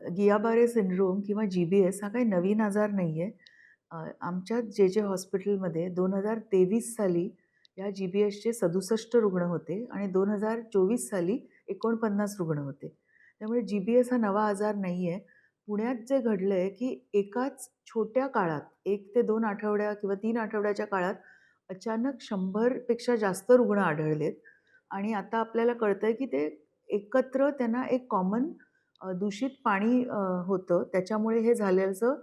गियाबारे syndrome किंवा G B S हा काही नवीन आजार नाही आहे आमच्या जे जे हॉस्पिटलमध्ये दोन हजार तेवीस साली या जी बी एसचे सदुसष्ट रुग्ण होते आणि दोन हजार चोवीस साली एकोणपन्नास रुग्ण होते. त्यामुळे जी बी एस हा नवा आजार नाही आहे पुण्यात जे घडलं आहे की एकाच छोट्या काळात एक ते दोन आठवड्या किंवा तीन आठवड्याच्या काळात अचानक शंभरपेक्षा जास्त रुग्ण आढळलेत. आणि आता आपल्याला कळतं आहे की ते एकत्र त्यांना एक कॉमन दूषित पाणी होतं. त्याच्यामुळे हे झाल्याचं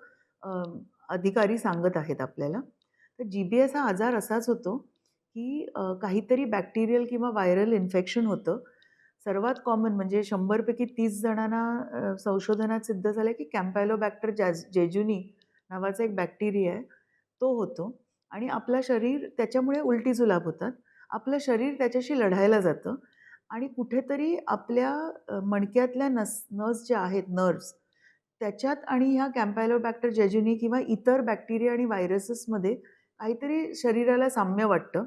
अधिकारी सांगत आहेत आपल्याला. तर जी बी एस हा आजार असाच होतो की काहीतरी बॅक्टेरियल किंवा व्हायरल इन्फेक्शन होतं. सर्वात कॉमन म्हणजे शंभरपैकी तीस जणांना संशोधनात सिद्ध झालं की कॅम्पॅलोबॅक्टर जॅज जेजुनी नावाचा एक बॅक्टेरिया आहे. तो होतो. आणि आपलं शरीर त्याच्यामुळे उलटी जुलाब होतात. आपलं शरीर त्याच्याशी लढायला जातं. आणि कुठेतरी आपल्या मणक्यातल्या नस नस ज्या आहेत नर्व्स त्याच्यात आणि ह्या कॅम्पॅलोबॅक्टर जेजुनी किंवा इतर बॅक्टेरिया आणि व्हायरसेसमध्ये काहीतरी शरीराला साम्य वाटतं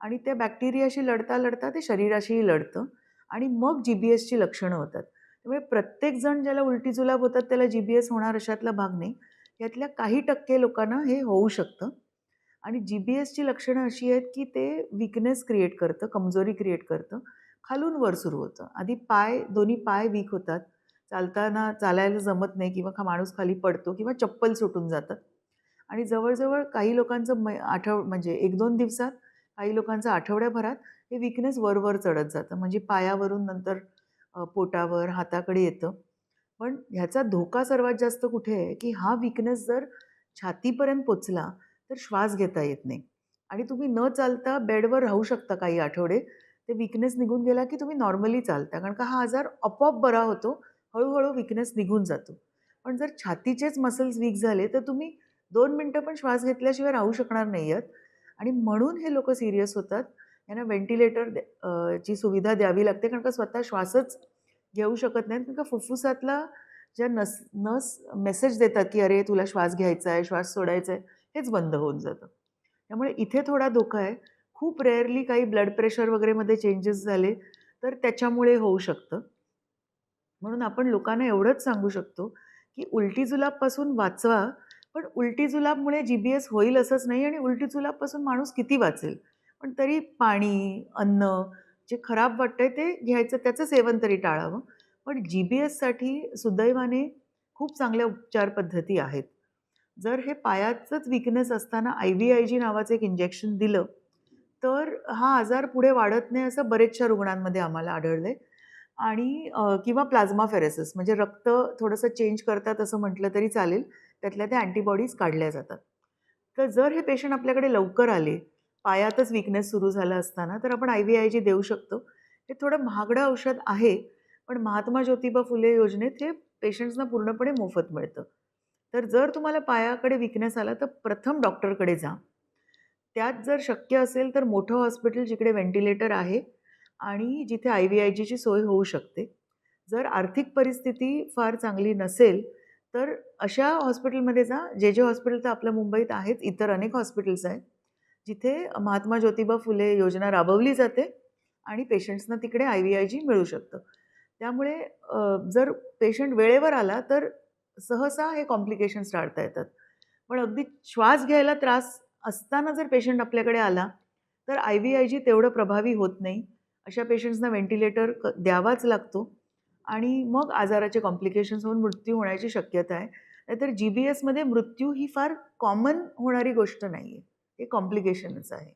आणि त्या बॅक्टेरियाशी लढता लढता ते शरीराशीही लढतं आणि मग जी बी एसची लक्षणं होतात. त्यामुळे प्रत्येकजण ज्याला उलटी जुलाब होतात त्याला जी बी एस होणार अशातला भाग नाही. यातल्या काही टक्के लोकांना हे होऊ शकतं. आणि जी बी एसची लक्षणं अशी आहेत की ते विकनेस क्रिएट करतं कमजोरी क्रिएट करतं. खालून वर सुरू होतं. आधी पाय दोन्ही पाय वीक होतात. चालताना चालायला जमत नाही किंवा खा माणूस खाली पडतो किंवा चप्पल सुटून जातात आणि जवळजवळ काही लोकांचं मै आठव म्हणजे एक दोन दिवसात काही लोकांचं आठवड्याभरात हे विकनेस वरवर चढत जातं. म्हणजे पायावरून नंतर पोटावर हाताकडे येतं. पण ह्याचा धोका सर्वात जास्त कुठे आहे की हा विकनेस जर छातीपर्यंत पोचला तर श्वास घेता येत नाही. आणि तुम्ही न चालता बेडवर राहू शकता काही आठवडे. ते विकनेस निघून गेला की तुम्ही नॉर्मली चालता. कारण का हा आजार आपोआप बरा होतो. हळूहळू विकनेस निघून जातो. पण जर छातीचेच मसल्स वीक झाले तर तुम्ही दोन मिनटं पण श्वास घेतल्याशिवाय राहू शकणार नाही आहेत आणि म्हणून हे लोक सिरियस होतात. यांना व्हेंटिलेटर ची सुविधा द्यावी लागते. कारण का स्वतः श्वासच घेऊ शकत नाहीत. कारण का फुफ्फुसातला ज्या नस नस मेसेज देतात की अरे तुला श्वास घ्यायचा आहे श्वास सोडायचा आहे हेच बंद होऊन जातं. त्यामुळे इथे थोडा धोका आहे. खूप रेअरली काही ब्लड प्रेशर वगैरेमध्ये चेंजेस झाले तर त्याच्यामुळे होऊ शकतं. म्हणून आपण लोकांना एवढंच सांगू शकतो की उलटी जुलाबपासून वाचवा पण उलटी जुलाबमुळे जी बी एस होईल असंच नाही आणि उलटी जुलाबपासून माणूस किती वाचेल? पण तरी पाणी अन्न जे खराब वाटतंय ते घ्यायचं त्याचं सेवन तरी टाळावं. पण जी बी एससाठी सुदैवाने खूप चांगल्या उपचार पद्धती आहेत. जर हे पायाचंच विकनेस असताना आय व्ही आय जी नावाचं एक इंजेक्शन दिलं तर हा आजार पुढे वाढत नाही असं बरेचशा रुग्णांमध्ये आम्हाला आढळलं आहे आणि किंवा प्लाझ्मा फेरेसिस म्हणजे रक्त थोडंसं चेंज करतात असं म्हटलं तरी चालेल त्यातल्या त्या अँटीबॉडीज काढल्या जातात. तर जर हे पेशंट आपल्याकडे लवकर आले पायातच विकनेस सुरू झाला असताना तर आपण आय व्ही आय जी देऊ शकतो. हे थोडं महागडं औषध आहे पण महात्मा ज्योतिबा फुले योजनेत हे पेशंट्सना पूर्णपणे मोफत मिळतं. तर जर तुम्हाला पायाकडे विकनेस आला तर प्रथम डॉक्टरकडे जा. त्यात जर शक्य असेल तर मोठं हॉस्पिटल जिकडे व्हेंटिलेटर आहे आणि जिथे आय व्ही आय जीची सोय होऊ शकते. जर आर्थिक परिस्थिती फार चांगली नसेल तर अशा हॉस्पिटलमध्ये जा जे जे हॉस्पिटल तर आपल्या मुंबईत आहेत इतर अनेक हॉस्पिटल्स आहेत जिथे महात्मा ज्योतिबा फुले योजना राबवली जाते आणि पेशंट्सना तिकडे आय व्ही आय जी मिळू शकतं. त्यामुळे जर पेशंट वेळेवर आला तर सहसा हे कॉम्प्लिकेशन्स टाळता येतात. पण अगदी श्वास घ्यायला त्रास असताना जर पेशंट आपल्याकडे आला तर आय व्ही आय जी तेवढं प्रभावी होत नाही. अशा पेशंट्सना व्हेंटिलेटर क द्यावाच लागतो. आणि मग आजाराचे कॉम्प्लिकेशन्स होऊन मृत्यू होण्याची शक्यता आहे. नाहीतर जी बी एसमध्ये मृत्यू ही फार कॉमन होणारी गोष्ट नाही आहे हे कॉम्प्लिकेशनच आहे.